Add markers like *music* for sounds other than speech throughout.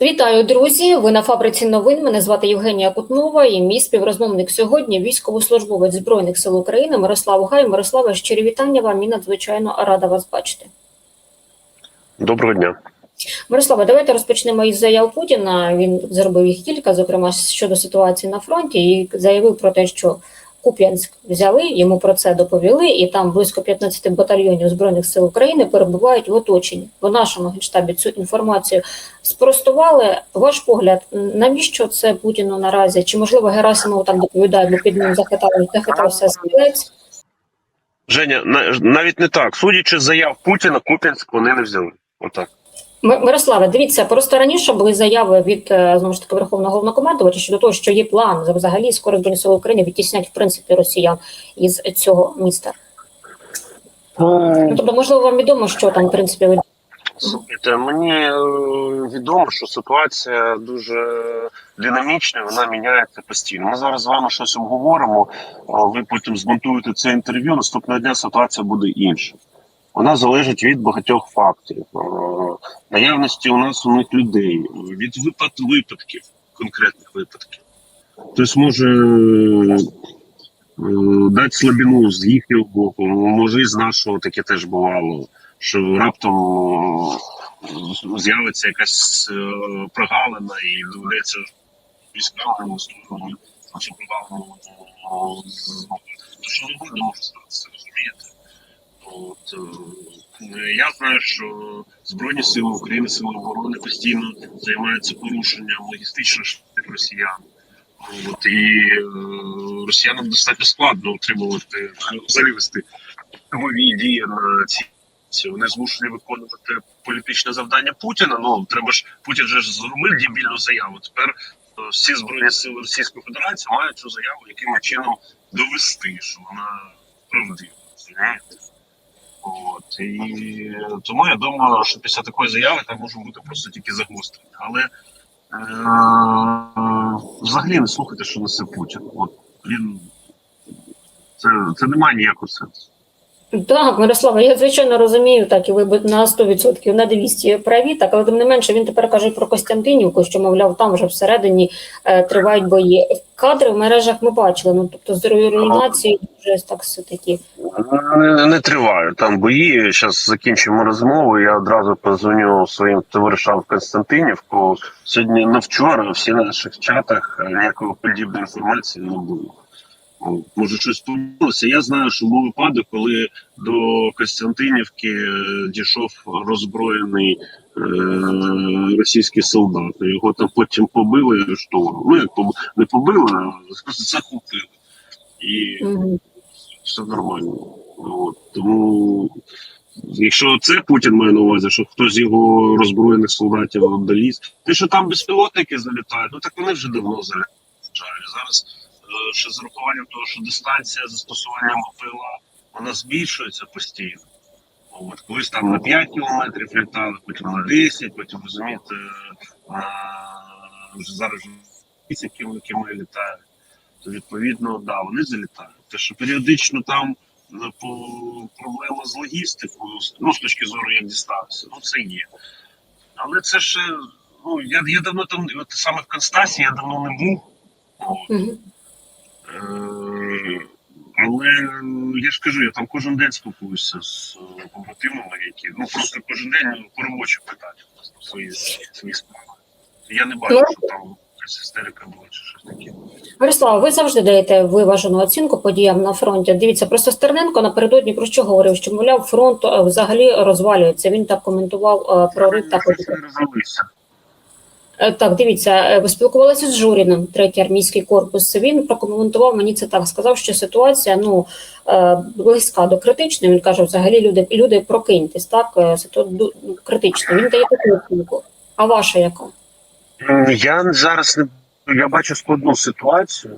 Вітаю, друзі! Ви на фабриці новин. Мене звати Євгенія Кутнова і мій співрозмовник сьогодні військовослужбовець Збройних сил України Мирослав Гай. Мирослава, щирі вітання вам і надзвичайно рада вас бачити. Доброго дня. Мирослава, давайте розпочнемо із заяв Путіна. Він зробив їх кілька, зокрема щодо ситуації на фронті, і заявив про те, що Куп'янськ взяли, йому про це доповіли, і там близько 15 батальйонів збройних сил України перебувають в оточенні. В нашому генштабі цю інформацію спростували. Ваш погляд, навіщо це Путіну наразі? Чи можливо Герасимов так доповідає, бо під ним захитав захитався стрілець? Женя, навіть не так. Судячи з заяв Путіна, Куп'янськ вони не взяли. Отак. Ми- Мирославе, дивіться, просто раніше були заяви від е, знову ж таки Верховного головнокомандувача щодо того, що є план взагалі скоро збройні сили України відтіснять в принципі росіян із цього міста. Ну, тобто, можливо, вам відомо, що там в принципі ви- Слухайте, мені е, відомо, що ситуація дуже динамічна, вона міняється постійно. Ми зараз з вами щось обговоримо. Ви потім змонтуєте це інтерв'ю. Наступного дня ситуація буде інша. Вона залежить від багатьох факторів, Е, наявності у нас у них людей, від випад випадків, конкретних випадків. Хтось може е, дати слабину з їхнього боку, може і з нашого таке теж бувало що раптом е, з'явиться якась прогалина і доведеться військовому е, то що завгодно може я знаю, що Збройні сили України, сили оборони постійно займаються порушенням логістичних шляхів росіян. От, і е, росіянам достатньо складно утримувати, взагалі вести бойові дії на ці, вони змушені виконувати політичне завдання Путіна. Ну треба ж Путін же ж зробив дебільну заяву. Тепер е, всі збройні сили Російської Федерації мають цю заяву яким чином довести, що вона правдива. От і тому я думаю, що після такої заяви там може бути просто тільки загострення. Але е- взагалі не слухайте, що несе Путін. От він це, це не має ніякого сенсу. Так, Мирослава, я звичайно розумію, так і ви на 100% на 200 праві, так, але тим не менше він тепер каже про Костянтинівку, що мовляв, там вже всередині е, тривають бої. Кадри в мережах ми бачили. Ну тобто з руйнації вже так все такі. Не, не триваю там бої. Зараз закінчимо розмову. Я одразу позвоню своїм товаришам в Константинівку. Сьогодні на вчора всі на наших чатах е, ніякої подібної інформації не було. Може, щось помилося. Я знаю, що був випадок, коли до Костянтинівки е, дійшов роззброєний е, російський солдат. Його там потім побили арештовано. Ну як поб... не побили, а просто *laughs* захопили. І Мгм. все нормально. От. Тому, якщо це Путін має на увазі, що хтось з його роззброєних солдатів доліз, те, що там безпілотники залітають, ну так вони вже давно залітають. Зараз е, ще з урахуванням того, що дистанція застосування МПЛА вона збільшується постійно. От, колись там на 5 кілометрів літали, потім на 10, потім розумієте, на зараз вже 30 кілометрів літають то відповідно, да, вони залітають. Те, що періодично там по проблема з логістикою, ну з точки зору як дістався, ну це є. Але це ще, ну я, я давно там, от саме в Констасі я давно не був. От. Е, але я ж кажу, я там кожен день спілкуюся з е, побратимами, які ну просто кожен день ну, по робочих питаннях свої, свої справи. Я не бачу, що там якась істерика була чи щось таке. Мирослава, ви завжди даєте виважену оцінку подіям на фронті. Дивіться, просто Стерненко напередодні про що говорив, що мовляв, фронт е, взагалі розвалюється. Він так коментував прорив. Не розвалився. Е, Так, дивіться, е, ви спілкувалися з Журіним, третій армійський корпус. Він прокоментував мені це так. Сказав, що ситуація ну е, близька до критичної. Він каже, взагалі люди люди прокиньтесь. Так ситуація критична. Він дає таку оцінку. А ваша яка? Я зараз не я бачу складну ситуацію.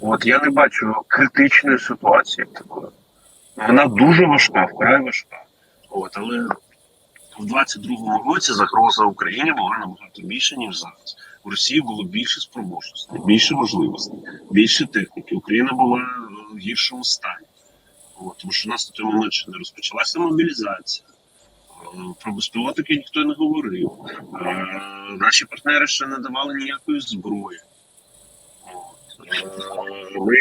От я не бачу критичної ситуації такої. Вона дуже важка, вкрай важка. От, але в 22-му році загроза Україні була набагато більше, ніж зараз. У Росії було більше спроможностей, більше можливостей, більше техніки. Україна була в гіршому стані. От, тому що у нас на той момент ще не розпочалася мобілізація. Про безпілотники ніхто не говорив. Е, Наші партнери ще не давали ніякої зброї. Е, Ми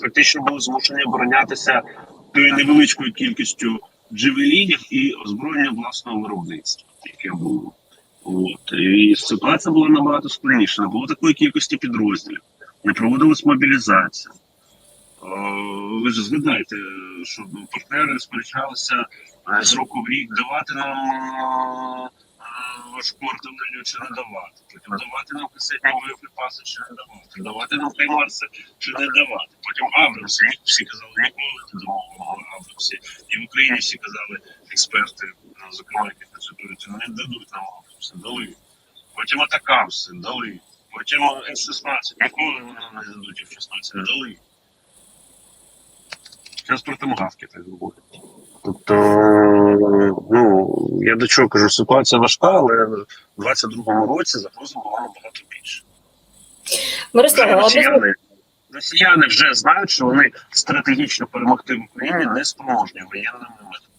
фактично були змушені оборонятися тою невеличкою кількістю джевелінів і озброєння власного виробництва, яке було. От. І ситуація була набагато складніша. Не було такої кількості підрозділів, не проводилась мобілізація. Е, Ви ж згадаєте, що партнери сперечалися е, з року в рік давати нам е, важку артилерію чи не давати, потім давати нам касетні боєприпаси чи не давати, давати нам хаймарси чи не давати. Потім Абрамси, всі казали, ніколи не дамо вам Абрамси. І в Україні всі казали експерти, ну, зокрема, які працюють, не дадуть нам Абрамси, дали. Потім Атакамси дали. Потім С-16, ніколи вони не дадуть F-16, не дали. Зараз про томгавки так говорять. Тобто, ну, я до чого кажу, ситуація важка, але в 22-му році загроза була набагато більше. Мирослава, одне Росіяни, росіяни вже знають, що вони стратегічно перемогти в Україні не спроможні воєнними методами.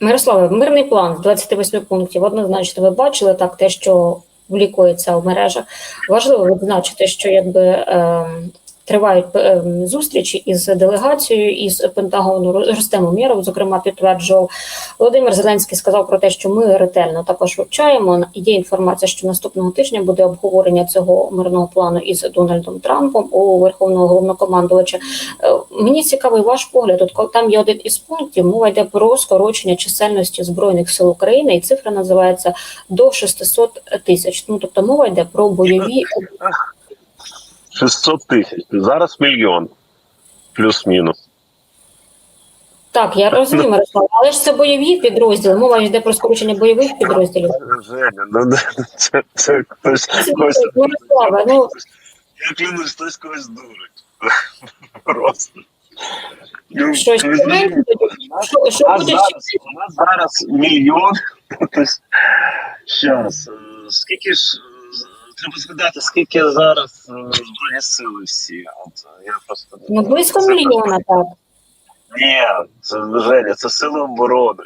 Мирославе, мирний план з 28 пунктів. Однозначно, ви бачили так те, що влікується в мережах. Важливо відзначити, що якби ем, тривають ем, зустрічі із делегацією із Пентагону. Ростем Умєров, зокрема, підтверджував. Володимир Зеленський сказав про те, що ми ретельно також вивчаємо. Є інформація, що наступного тижня буде обговорення цього мирного плану із Дональдом Трампом у Верховного головнокомандувача. Е, Мені цікавий ваш погляд. От там є один із пунктів, мова йде про скорочення чисельності збройних сил України, і цифра називається до 600 тисяч. Ну тобто мова йде про бойові 600 тисяч. Зараз мільйон. Плюс-мінус. так. Я розумію, Мирослав, але ж це бойові підрозділи. Мова йде про скорочення бойових підрозділів. Женя, ну це, це хтось, хтось, Мирослава, ну я клянусь, хтось когось дурить. *laughs* Просто. Ну, що зрозумієте, що, що У нас буде зараз, ще? у нас зараз мільйон. *laughs* Щас, е, скільки ж е, треба згадати, скільки зараз е, збройні сили всі. От е, я просто Ну близько це- мільйона, так. Ні, це Женя, це сили оборони.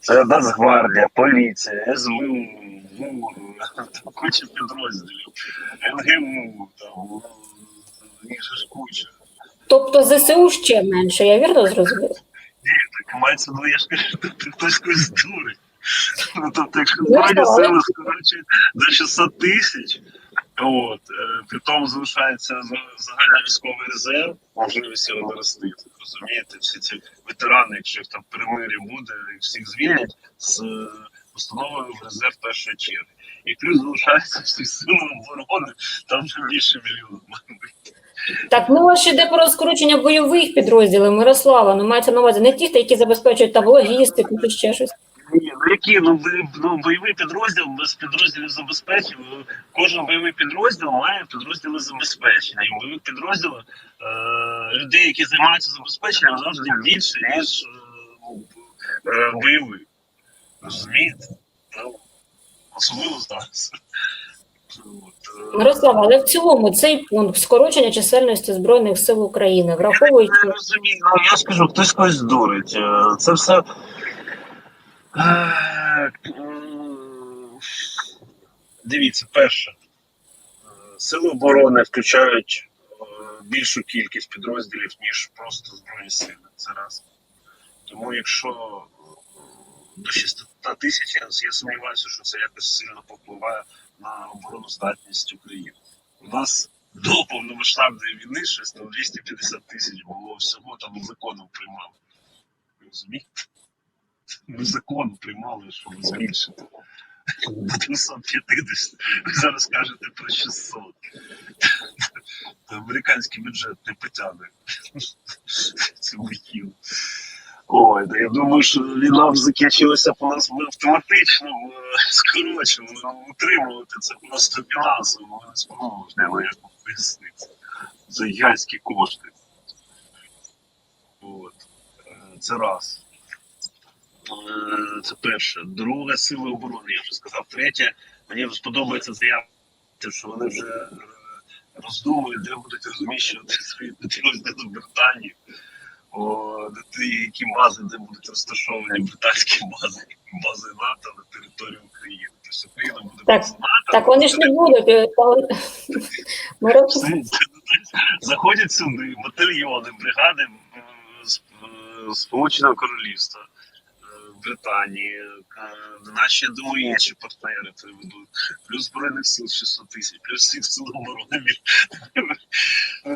Це Нацгвардія, поліція, СБУ, ГУР, там куча підрозділів, НГУ, там їх же ж куча. Тобто ЗСУ ще менше, я вірно зрозумів? Ні, Так мається, ну я ж кажу, хтось когось дурить. Ну, тобто, якщо Ну, збройні сили скорочують до 600 тисяч, от, е, при тому залишається за- загальний військовий резерв, можливість його наростити. Розумієте, всі ці ветерани, якщо їх там перемир'я буде, їх всіх звільнять з е, установою в резерв першої черги. І плюс залишається всі сили оборони, там вже більше мільйона. має бути. Так, мова ж йде про скорочення бойових підрозділів Мирослава. Ну мається на увазі не ті, які забезпечують там логістику чи ще щось. Ні, ну які ну, бо- ну бойовий підрозділ без підрозділів забезпечень. ну, Кожен бойовий підрозділ має підрозділи забезпечення. І бойових підрозділах е, людей, які займаються забезпеченням, завжди більше, ніж е, е, бойових. Розумієте? Ну, особливо зараз. Е, Мирослава, але в цілому цей пункт скорочення чисельності збройних сил України, враховуючи Я не розумію, ну я скажу, хтось когось дурить. Е, Це все. Дивіться, перше. Сили оборони включають е, більшу кількість підрозділів, ніж просто Збройні сили. Це раз. Тому якщо е, до 600 тисяч, я, сумніваюся, що це якось сильно попливає на обороноздатність України. У нас до повномасштабної війни щось там 250 тисяч було всього там законом приймали. Розумієте? Ми закон приймали, щоб збільшити. До 250. Ви зараз кажете про 600. Американський бюджет не потягне. Це вихід. Ой, да я думаю, що війна закінчилася у нас би автоматично скорочували, утримувати це просто фінансово, ми не спроможні, але як пояснити. Це гігантські кошти. От. Е, Це раз. Е, Це перше. Друге, сили оборони, я вже сказав. Третє, мені сподобається заява, що вони вже е, роздумують, де будуть розміщувати *laughs* свої підрозділи Британії. о, де ті, які бази, де будуть розташовані британські бази, бази НАТО на території України. Тобто Україна буде Так, база НАТО. Так вони ж не будуть. е, Ми Заходять сюди батальйони, бригади Сполученого Королівства, Британії, е, наші, інші партнери приведуть, плюс Збройних сил 600 тисяч, плюс всіх сил оборони.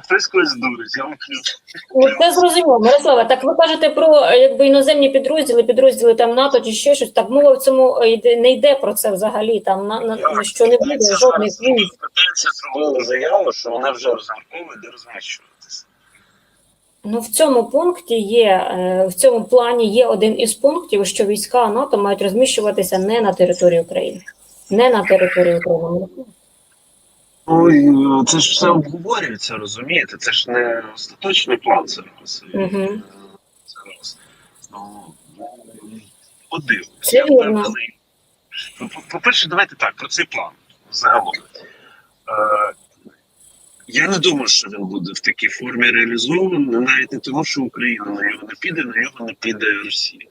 Хтось когось дурить, я вам клянусь. Ну, Це зрозуміло, Мирослава. Так ви кажете про якби іноземні підрозділи, підрозділи там НАТО чи ще щось. Так мова в цьому е, йде- не йде про це взагалі. Там на, на на що не буде жодних військ. Британці зробили заяву, що вони вже розмірковують, де розміщуватися. Ну в цьому пункті є е, в цьому плані є один із пунктів, що війська НАТО мають розміщуватися не на території України, не на території України. Ой, це ж все обговорюється, розумієте? Це ж не остаточний план зараз. Зараз. Ну. Це вірно. впевнений. Ну, по- По-перше, давайте так, про цей план загалом. Я не думаю, що він буде в такій формі реалізований, навіть не тому, що Україна на нього не піде, на нього не піде Росія.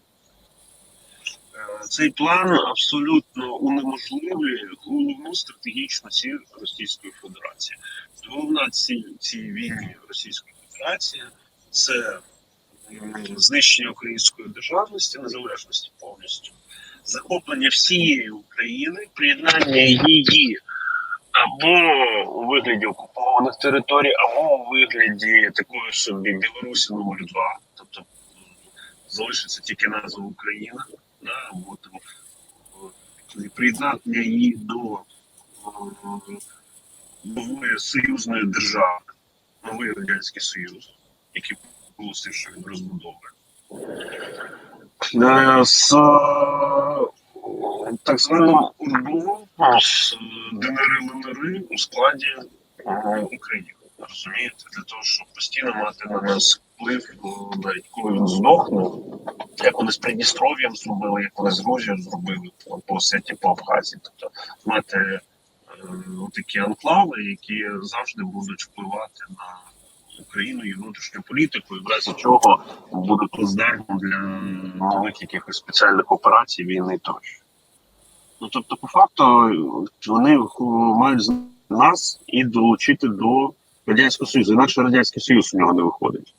Е, Цей план абсолютно унеможливлює головну стратегічну ціль Російської Федерації. Головна ціль цієї війни Російської Федерації це знищення української державності, незалежності повністю, захоплення всієї України, приєднання її або у вигляді окупованих територій, або у вигляді такої собі Білорусі номер 2 тобто залишиться тільки назва Україна, да, або там е, приєднання її до е, нової союзної держави, новий радянський союз, який оголосив, що він розбудовує. Е, З так званим УРБУ, з е, ДНР ЛНР у складі України. Розумієте, для того, щоб постійно мати на нас вплив, навіть коли він здохне, як вони з Придністров'ям зробили, як вони з Грузією зробили по, по Осеті, по Абхазії. Тобто мати е, такі анклави, які завжди будуть впливати на Україну і внутрішню політику, і в разі чого буде плацдармом для нових якихось спеціальних операцій, війни тощо. Ну тобто, по факту, вони мають нас і долучити до Радянського Союзу. Інакше Радянський Союз у нього не виходить.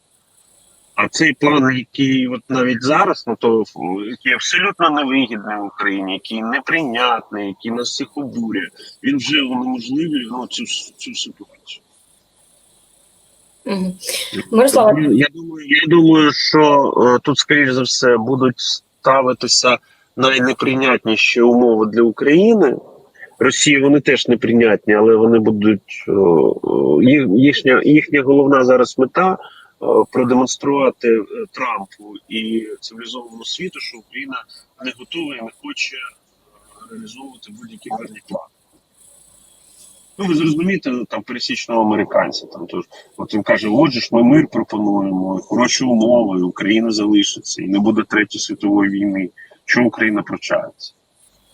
А цей план, який от навіть зараз, ну то який абсолютно невигідний в Україні, який неприйнятний, який нас всіх обурює, він вже унеможливлює ну, цю, цю ситуацію. Мирослава, Я думаю, я думаю, що е, тут, скоріш за все, будуть ставитися найнеприйнятніші умови для України. Росії вони теж неприйнятні, але вони будуть е, е, їх, їхня, їхня головна зараз мета е, продемонструвати Трампу і цивілізованому світу, що Україна не готова і не хоче реалізовувати будь-які мирні плани. Ну, ви зрозумієте, там пересічного американця. Там тож, от він каже: отже ж, ми мир пропонуємо, хороші умови, Україна залишиться і не буде третьої світової війни. Чому Україна прощається?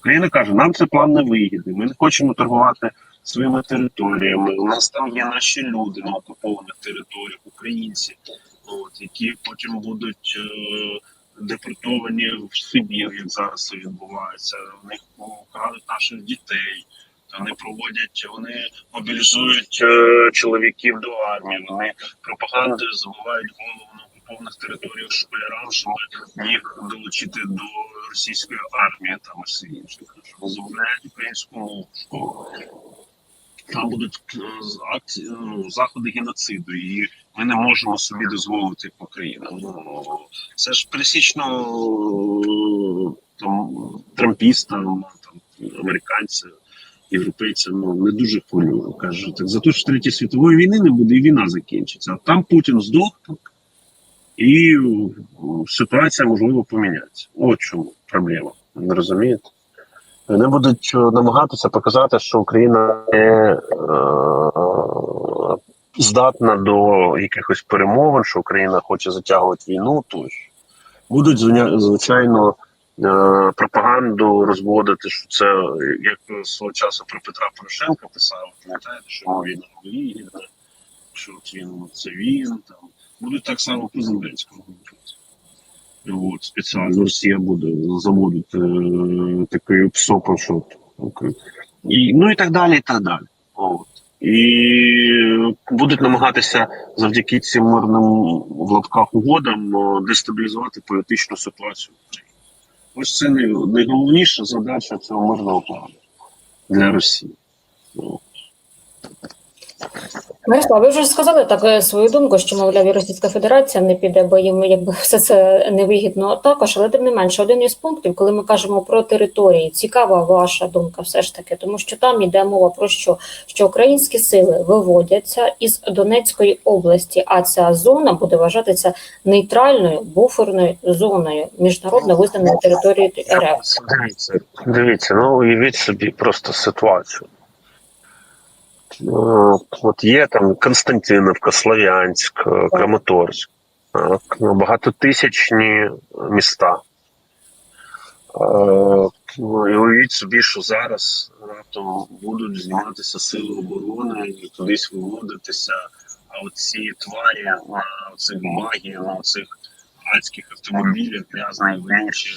Україна каже, нам цей план не вигідний. Ми не хочемо торгувати своїми територіями. У нас там є наші люди на окупованих територіях, українці, от, які потім будуть е, депортовані в Сибір, як зараз це відбувається. В них крадуть наших дітей. Вони проводять, вони мобілізують е, чоловіків до армії. Вони пропагандою забувають голову окупованих територіях школярам, щоб їх долучити до російської армії там і все інше. Що замовляють українську мову в школах. Там будуть е, акції, ну, заходи геноциду, і ми не можемо собі дозволити як Україна. Ну це ж пересічно е, там трампістам, там американцям європейцям ну, не дуже хвилює. Каже, так за те, що третьої світової війни не буде, і війна закінчиться. А там Путін здохне, і ситуація можливо поміняється. От чому проблема. Не розумієте? Вони будуть е, намагатися показати, що Україна не е, здатна до якихось перемовин, що Україна хоче затягувати війну тощо. Будуть звичайно е, пропаганду розводити, що це як свого часу про Петра Порошенка писав, пам'ятаєте, що йому війна вигідна, що він це він там будуть так само президентського говорити. От, спеціально Росія буде заводити е, такий ПСОП, що і, ну і так далі, і так далі. От. І будуть намагатися завдяки цим мирним в лапках угодам дестабілізувати політичну ситуацію. Ось це найголовніша задача цього мирного плану для Росії. Ви вже сказали так е, свою думку, що мовляв і Російська Федерація не піде, бо їм якби все це невигідно також. Але тим не менше, один із пунктів, коли ми кажемо про території, цікава ваша думка, все ж таки, тому що там йде мова про що? Що українські сили виводяться із Донецької області, а ця зона буде вважатися нейтральною буферною зоною міжнародно визнаною територією РФ. Дивіться, дивіться, ну уявіть собі просто ситуацію. От, є там Константиновка, Слов'янськ, е, Краматорськ, так, ну, багатотисячні міста. Е, ну, і уявіть собі, що зараз раптом будуть зніматися сили оборони і кудись виводитися. А оці тварі на цих магії, на цих адських автомобілях, грязні вонючі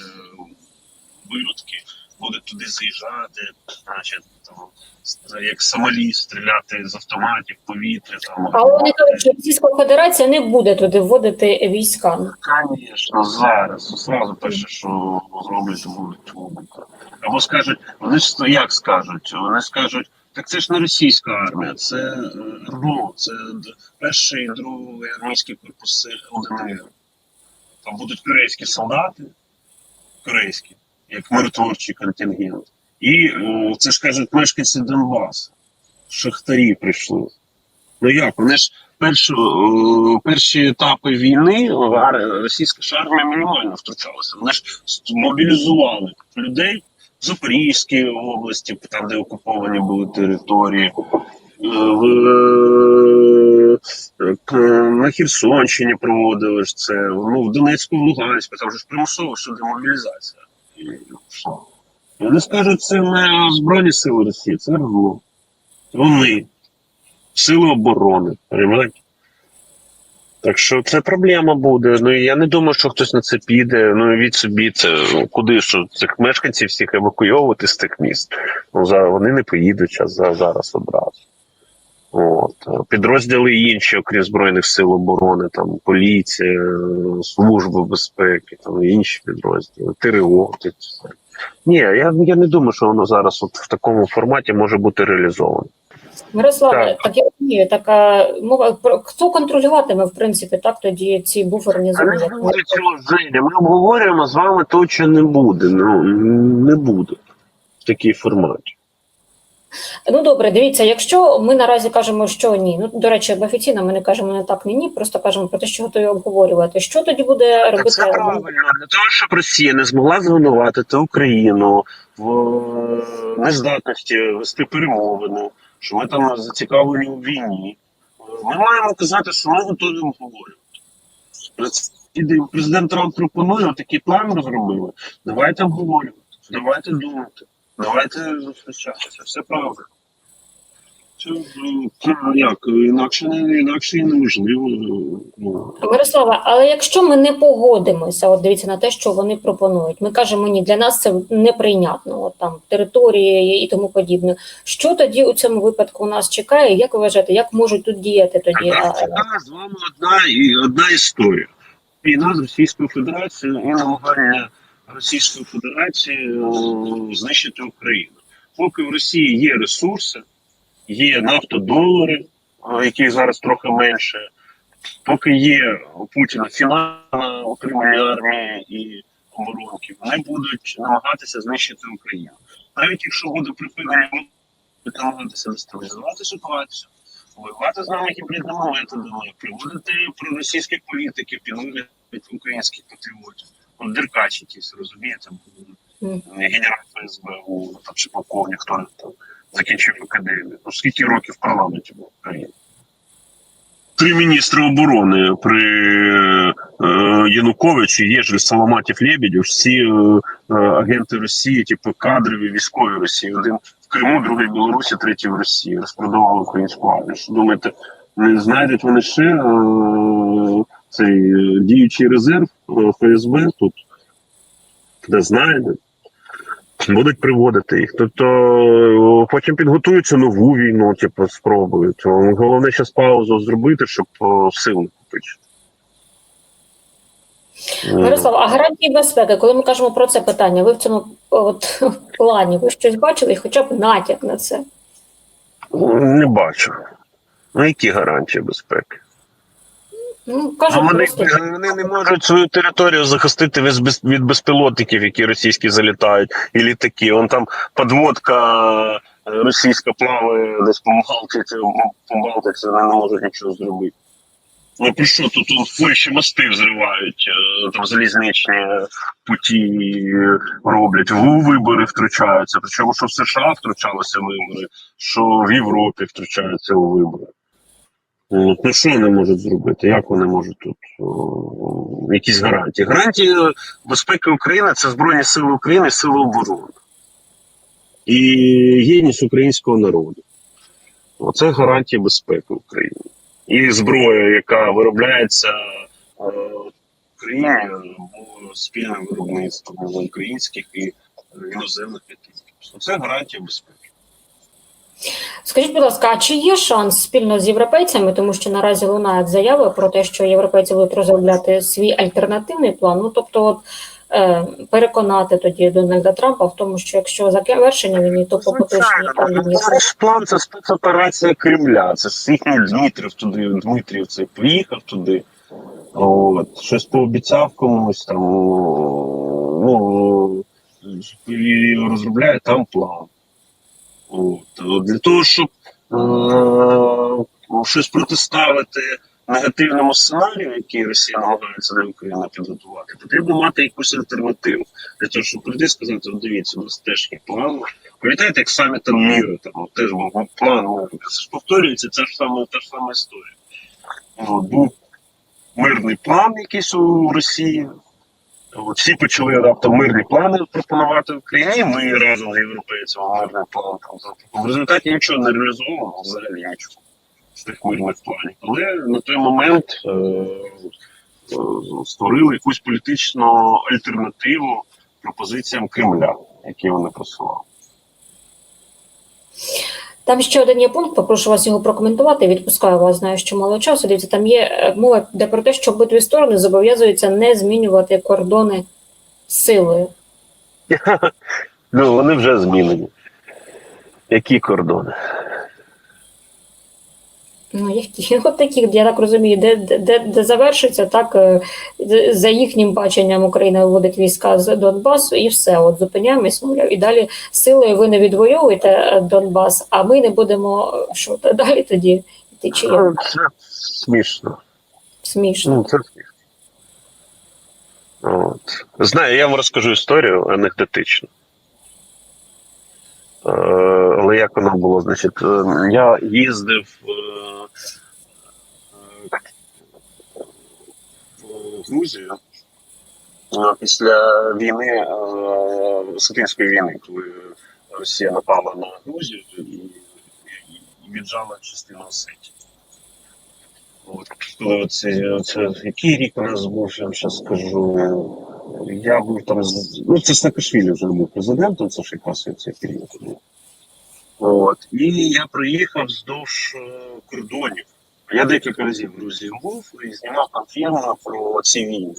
виродки будуть туди заїжджати, значить, там, як самолі стріляти з автоматів, повітря. Там, Але вони кажуть, що Російська Федерація не буде туди вводити війська. Звісно, зараз. Зразу перше, що зроблять, будуть. Або скажуть, вони ж як скажуть? Вони скажуть, так це ж не російська армія, це е, РНО, це перший і другий армійські корпуси ЛДНР. Там будуть корейські солдати, корейські, як миротворчий контингент. І е, це ж кажуть мешканці Донбасу. Шахтарі прийшли. Ну як? Вони ж першу, е, перші етапи війни російська армія мінімально втручалася. Вони ж мобілізували людей в Запорізькій області, там, де окуповані були території, е, в, на Херсонщині проводили ж це, ну, в Донецьку, в Луганську, там же ж примусово всюди мобілізація. Вони скажуть, це не Збройні сили Росії, це РГО. Вони. Сили оборони. Понимаєте? Так що це проблема буде. Ну я не думаю, що хтось на це піде. Ну від собі це ну, куди що цих мешканців всіх евакуйовувати з тих міст. Ну за вони не поїдуть зараз одразу. От підрозділи інші, окрім збройних сил оборони, там поліція, служба безпеки, там інші підрозділи, ТРО. ті все. Ні, я, я не думаю, що воно зараз от в такому форматі може бути реалізовано. Мирославе, Так. так. я розумію, така мова хто контролюватиме в принципі так тоді ці буферні зони. Ми обговорюємо з вами то, що не буде. Ну не буде в такій форматі. Ну добре, дивіться, якщо ми наразі кажемо, що ні. Ну до речі, офіційно ми не кажемо не так, не ні, просто кажемо про те, що готові обговорювати. Що тоді буде робити? це правильно для того, щоб Росія не змогла звинуватити Україну в е, нездатності вести перемовини, що ми там зацікавлені у війні. Ми маємо казати, що ми готові обговорювати. Президент Трамп пропонує такий план розробили. Давайте обговорювати, давайте думати, давайте зустрічатися. Все правда. Це, е, як інакше не інакше і неможливо. Ну, Мирослава, але якщо ми не погодимося, от дивіться на те, що вони пропонують, ми кажемо ні, для нас це неприйнятно, от там території і тому подібне. Що тоді у цьому випадку нас чекає? Як ви вважаєте, як можуть тут діяти тоді? Це з вами одна і одна історія. Війна з Російською Федерацією і намагання Російської Федерації е, знищити Україну. Поки в Росії є ресурси, є нафтодолари, яких зараз трохи менше, поки є у Путіна фінальна утримання армії і оборонки, вони будуть намагатися знищити Україну. Навіть якщо буде припинення, будуть намагатися дестабілізувати ситуацію воювати з нами гібридними методами, приводити проросійських політиків під українських патріотів. От Деркач якийсь, розумієте, генерал ФСБ у там, чи полковник, хто там закінчив академію. Ну, скільки років в парламенті був в країні? Три міністри оборони при е, Януковичі, Єжель, Соломатів, Лебедів, всі е, е, агенти Росії, типу кадрові військові Росії. Один в Криму, другий в Білорусі, третій в Росії. Розпродавали українську армію. Що думаєте, не знайдуть вони ще е, цей е, діючий резерв ФСБ тут, де знаєте, будуть приводити їх. Тобто е, потім підготуються нову війну, типу, спробують. Е, Головне зараз паузу зробити, щоб е, сил не купити. Е, Мирослав, а гарантії безпеки, коли ми кажемо про це питання, ви в цьому от, *laughs* плані ви щось бачили, хоча б натяк на це? Не бачу. Ну, які гарантії безпеки? Ну, кажу, Ну, вони, вони не можуть свою територію захистити від, без- від безпілотників, які російські залітають, і літаки. Вон там подводка е, російська плаває десь по Балтиці, по Балтиці, вони не можуть нічого зробити. Ну про що тут он в Польщі мости взривають, е, там залізничні путі роблять, в вибори втручаються. Причому що в США втручалися вибори, що в Європі втручаються у вибори. Ну, що вони можуть зробити? Як вони можуть тут о, якісь гарантії? Гарантії безпеки України це Збройні Сили України, Сили оборони і єдність українського народу. Оце гарантії безпеки України. І зброя, яка виробляється е, в Україні або спільне виробництво українських і іноземних підприємств. Це гарантія безпеки. Скажіть, будь ласка, а чи є шанс спільно з європейцями, тому що наразі лунають заяви про те, що європейці будуть розробляти свій альтернативний план? Ну тобто, от, е, переконати тоді Дональда Трампа в тому, що якщо завершення війни, то по поточній це ж план це спецоперація Кремля. Це їхній Дмитрів туди, Дмитрів цей поїхав туди. От, щось пообіцяв комусь там. Ну, розробляє там план. От, от, для того, щоб е, щось протиставити негативному сценарію, який Росія намагається для України підготувати, потрібно мати якусь альтернативу. Для того, щоб прийти і сказати, дивіться, у нас теж є план. Пам'ятаєте, як самі там міри, там теж план, ну, повторюється, це ж саме та ж сама історія. От, був мирний план якийсь у Росії. Всі почали раптом мирні плани пропонувати Україні. Ми разом з європейцями мирний план. В результаті нічого не реалізовано, взагалі нічого з тих мирних планів. Але на той момент е, е, створили якусь політичну альтернативу пропозиціям Кремля, які вони просували. Там ще один є пункт, попрошу вас його прокоментувати. Відпускаю вас, знаю, що мало часу. Дивіться, там є е, мова де про те, що обидві сторони зобов'язуються не змінювати кордони силою. *laughs* Ну, вони вже змінені. Які кордони? Ну, які *laughs* от такі, я так розумію, де, де, де завершиться, так е, за їхнім баченням Україна виводить війська з Донбасу і все. От зупиняємось, мовляв, і далі силою ви не відвоюєте е, Донбас, а ми не будемо е, що далі тоді йти чи як? *laughs* Це смішно. смішно. Ну, це смішно. От. Знаю, я вам розкажу історію анекдотичну. Е, але як воно було? Значить, е, я їздив е, в Грузію після війни, Сатинської війни, коли Росія напала на Грузію і віджала частину Осетії. От, це, це, який рік у нас був, я вам зараз скажу. Я був там ну це Саакашвілі вже був президентом, це ж якраз цей період. От. І я приїхав вздовж е, кордонів. Я декілька разів в Грузії був і знімав там фільми про ці війни.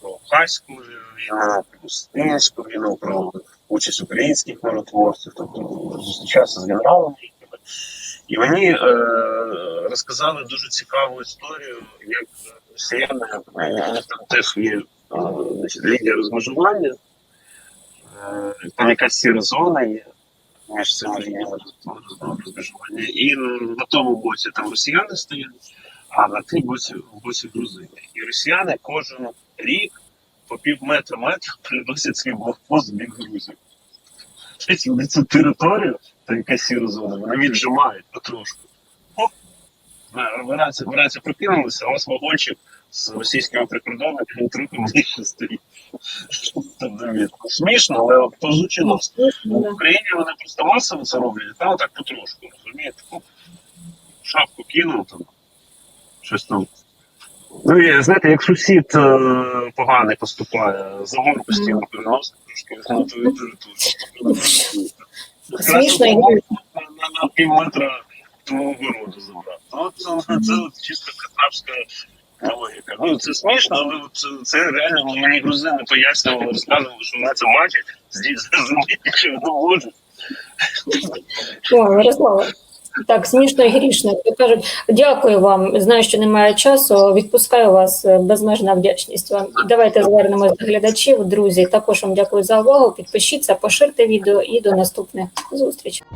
Про Харську війну, про Стинську війну, про участь українських миротворців, тобто зустрічався з генералами. І мені е, розказали дуже цікаву історію, як росіяни, е, там теж є е, лінія розмежування, е, там якась сіра зона є між цими лініями розмежування. І на тому боці там росіяни стоять, а на тій боці, боці грузини. І росіяни кожен рік по пів метра метра приносять свій блокпост бік Грузії. Вони цю територію, та яка сіра зона, вони віджимають потрошку. Оп, прокинулися, а вас вагончик з російськими прикордонниками трохи ближче стоїть. Смішно, але от по звучило. В Україні вони просто масово це роблять, а там так потрошку, розумієте? Оп, шапку кинув там, щось там Ну, і, знаєте, як сусід е, поганий поступає, забор постійно переносить трошки. Смішно і на, пів метра твого городу забрати. Ну, це, це чисто катавська логіка. Ну, це смішно, але це, це реально мені грузини пояснювали, розказували, що вона це може. О, Ярослава. Так, смішно і грішно. Кажуть, дякую вам. Знаю, що немає часу. Відпускаю вас е, безмежна вдячність вам. Давайте звернемось до глядачів, друзі. Також вам дякую за увагу. Підпишіться, поширте відео і до наступних зустрічей.